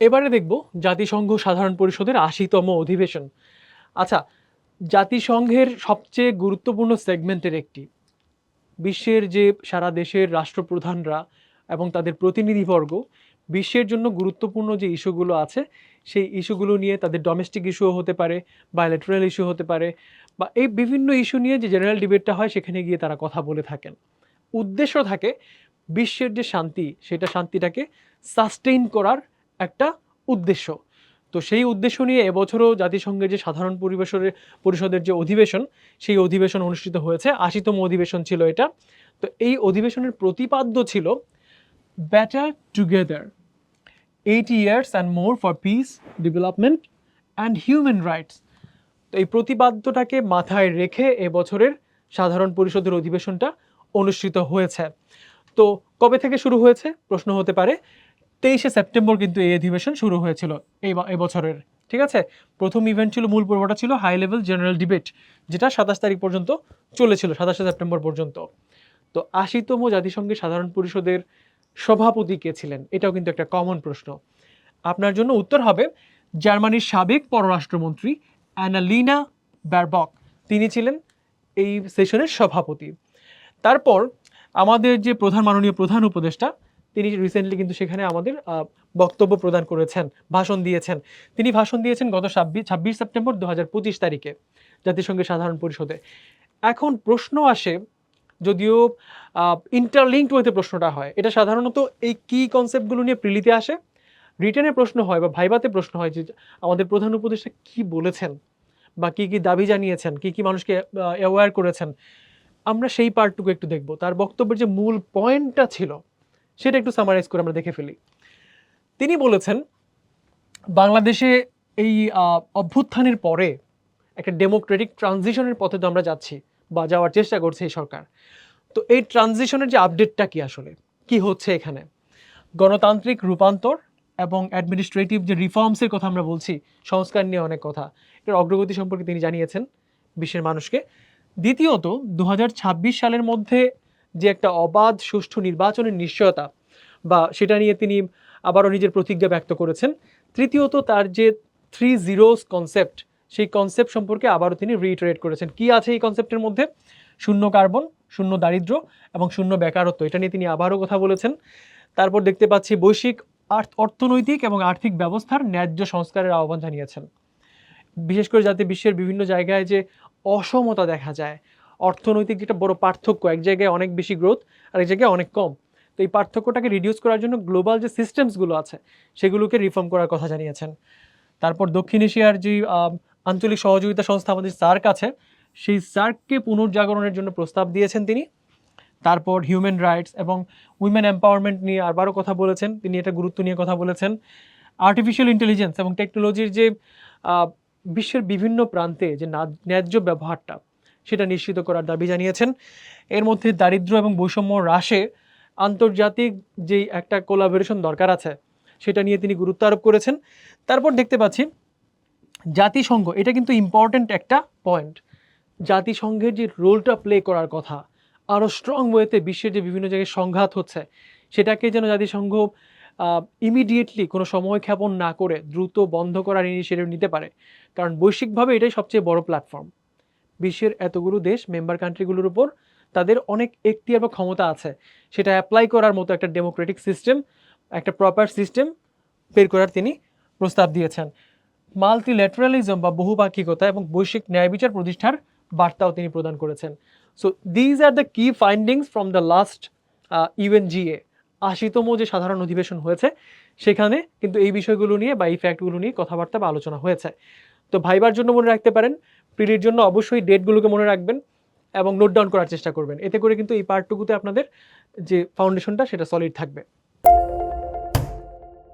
এবারে দেখব জাতিসংঘ সাধারণ পরিষদের আশিতম অধিবেশন। আচ্ছা জাতিসংঘের সবচেয়ে গুরুত্বপূর্ণ সেগমেন্টের একটি। বিশ্বের যে সারা দেশের রাষ্ট্রপ্রধানরা এবং তাদের প্রতিনিধিবর্গ, বিশ্বের জন্য গুরুত্বপূর্ণ যে ইস্যুগুলো আছে, সেই ইস্যুগুলো নিয়ে তাদের ডোমেস্টিক ইস্যুও হতে পারে বা বায়োলেটারাল ইস্যু হতে পারে বা এই বিভিন্ন ইস্যু নিয়ে যে জেনারেল ডিবেটটা হয়, সেখানে গিয়ে তারা কথা বলে থাকেন। উদ্দেশ্য থাকে বিশ্বের যে শান্তি, সেটা শান্তিটাকে সাস্টেইন করার একটা উদ্দেশ্য। তো সেই উদ্দেশ্য নিয়ে এবছরও জাতিসংঘের যে সাধারণ পরিবেশনের পরিষদের যে অধিবেশন, সেই অধিবেশন অনুষ্ঠিত হয়েছে। আশিতম অধিবেশন ছিল এটা। তো এই অধিবেশনের প্রতিপাদ্য ছিল better together eight years and more for peace development and human rights তো এই প্রতিপাদ্যটাকে মাথায় রেখে এবছরের সাধারণ পরিষদের অধিবেশনটা অনুষ্ঠিত হয়েছে। তো কবে থেকে শুরু হয়েছে? প্রশ্ন হতে পারে তেইশে সেপ্টেম্বর কিন্তু এই অধিবেশন শুরু হয়েছিল এই এবছরের ঠিক আছে? প্রথম ইভেন্ট ছিল মূল পর্বটা ছিল হাই লেভেল জেনারেল ডিবেট যেটা সাতাশ তারিখ পর্যন্ত চলেছিল, সাতাশে সেপ্টেম্বর পর্যন্ত। তো আশিতম জাতিসংঘের সাধারণ পরিষদের সভাপতি কে ছিলেন? এটাও কিন্তু একটা কমন প্রশ্ন। আপনার জন্য উত্তর হবে জার্মানির সাবেক পররাষ্ট্রমন্ত্রী অ্যানালিনা ব্যারবক তিনি ছিলেন এই সেশনের সভাপতি। তারপর আমাদের যে প্রধান মাননীয় প্রধান উপদেষ্টা তিনি রিসেন্টলি কিন্তু সেখানে আমাদের বক্তব্য প্রদান করেছেন, ভাষণ দিয়েছেন। তিনি ভাষণ দিয়েছেন গত ছাব্বিশ ছাব্বিশ সেপ্টেম্বর দু হাজার পঁচিশ তারিখে জাতিসংঘের সাধারণ পরিষদে। এখন প্রশ্ন আসে, যদিও ইন্টারলিঙ্কড ওয়েতে প্রশ্নটা হয়, এটা সাধারণত এই কি কনসেপ্টগুলো নিয়ে প্রিলিতে আসে? রিটেনে প্রশ্ন হয় বা ভাইবাতে প্রশ্ন হয় যে, আমাদের প্রধান উপদেষ্টা কি বলেছেন? বা কি কি দাবি জানিয়েছেন? কি কি মানুষকে অ্যাওয়্যার করেছেন? আমরা সেই পার্টটুকু একটু দেখব। তার বক্তব্যের যে মূল পয়েন্টটা ছিল সেটা একটু সামারাইজ করে আমরা দেখে ফেলি। তিনি বলেছেন, বাংলাদেশে এই অভ্যুত্থানের পরে একটা ডেমোক্রেটিক ট্রানজিশনের পথে তো আমরা যাচ্ছি বা যাওয়ার চেষ্টা করছে এই সরকার। তো এই ট্রানজিশনের যে আপডেটটা কি আসলে? কি হচ্ছে এখানে? গণতান্ত্রিক রূপান্তর এবং অ্যাডমিনিস্ট্রেটিভ যে রিফর্মসের কথা আমরা বলছি, সংস্কার নিয়ে অনেক কথা। এর অগ্রগতি সম্পর্কে তিনি জানিয়েছেন বিশ্বের মানুষকে। দ্বিতীয়ত দু হাজার ছাব্বিশ সালের মধ্যে যে একটা অবাধ, সুষ্ঠু নির্বাচনের নিশ্চয়তা বা সেটা নিয়ে তিনি আবারও নিজের প্রতিজ্ঞা ব্যক্ত করেছেন। তৃতীয়ত তার যে থ্রি জিরোস কনসেপ্ট সেই কনসেপ্ট সম্পর্কে আবারও তিনি রিইটারেট করেছেন। কি আছে এই কনসেপ্টের মধ্যে? শূন্য কার্বন, শূন্য দারিদ্র্য এবং শূন্য বেকারত্ব। এটা নিয়ে তিনি আবারও কথা বলেছেন। তারপর দেখতে পাচ্ছি বৈশ্বিক অর্থনৈতিক এবং আর্থিক ব্যবস্থার ন্যায্য সংস্কারের আহ্বান জানিয়েছেন। বিশেষ করে যাতে বিশ্বের বিভিন্ন জায়গায় যে অসমতা দেখা যায় অর্থনৈতিক যেটা বড় পার্থক্য, এক জায়গায় অনেক বেশি গ্রোথ আর এক জায়গায় অনেক কম। তো এই পার্থক্যটাকে রিডিউস করার জন্য গ্লোবাল যে সিস্টেমসগুলো আছে, সেগুলোকে রিফর্ম করার কথা জানিয়েছেন। তারপর দক্ষিণ এশিয়ার যে আঞ্চলিক সহযোগিতা সংস্থা আমাদের সার্ক আছে, সেই সার্ককে পুনর্জাগরণের জন্য প্রস্তাব দিয়েছেন তিনি। তারপর হিউম্যান রাইটস এবং উইমেন এম্পাওয়ারমেন্ট নিয়ে আরবারও কথা বলেছেন। তিনি এটা গুরুত্ব নিয়ে কথা বলেছেন। আর্টিফিশিয়াল ইন্টেলিজেন্স এবং টেকনোলজির যে বিশ্বের বিভিন্ন প্রান্তে যে ন্যায্য ব্যবহারটা সেটা নিশ্চিত করার দাবি জানিয়েছেন। এর মধ্যে দারিদ্র্য এবং বৈষম্য হ্রাসে আন্তর্জাতিক যেই একটা কোলাবোরেশন দরকার আছে, সেটা নিয়ে তিনি গুরুত্ব আরোপ করেছেন। তারপর দেখতে পাচ্ছি, জাতিসংঘ, এটা কিন্তু ইম্পর্ট্যান্ট একটা পয়েন্ট জাতিসংঘের যে রোলটা প্লে করার কথা আরও স্ট্রং ওয়েতে বিশ্বের যে বিভিন্ন জায়গায় সংঘাত হচ্ছে, সেটাকে যেন জাতিসংঘ ইমিডিয়েটলি কোনো সময় ক্ষেপণ না করে দ্রুত বন্ধ করার ইনিশিয়েটিভ নিতে পারে। কারণ বৈশ্বিকভাবে এটাই সবচেয়ে বড় প্ল্যাটফর্ম বিশ্বের এতগুলো দেশ মেম্বার কান্ট্রিগুলোর উপর তাদের অনেক এখতিয়ার বা ক্ষমতা আছে। সেটা অ্যাপ্লাই করার মতো একটা ডেমোক্রেটিক সিস্টেম একটা প্রপার সিস্টেম বের করার তিনি প্রস্তাব দিয়েছেন। মাল্টিল্যাটারালিজম বা বহুপাক্ষিকতা এবং বৈশ্বিক ন্যায় বিচার প্রতিষ্ঠার বার্তাও তিনি প্রদান করেছেন। So these are the key findings from the last UNGA আশিতম যে সাধারণ অধিবেশন হয়েছে, সেখানে কিন্তু এই বিষয়গুলো নিয়ে বা এই ফ্যাক্টগুলো নিয়ে কথাবার্তা বা আলোচনা হয়েছে। তো ভাইবার জন্য মনে রাখতে পারেন প্রিলির জন্য অবশ্যই ডেটগুলোকে মনে রাখবেন এবং নোট ডাউন করার চেষ্টা করবেন। এতে করে কিন্তু এই পার্টটুকুতে আপনাদের যে ফাউন্ডেশনটা, সেটা সলিড থাকবে।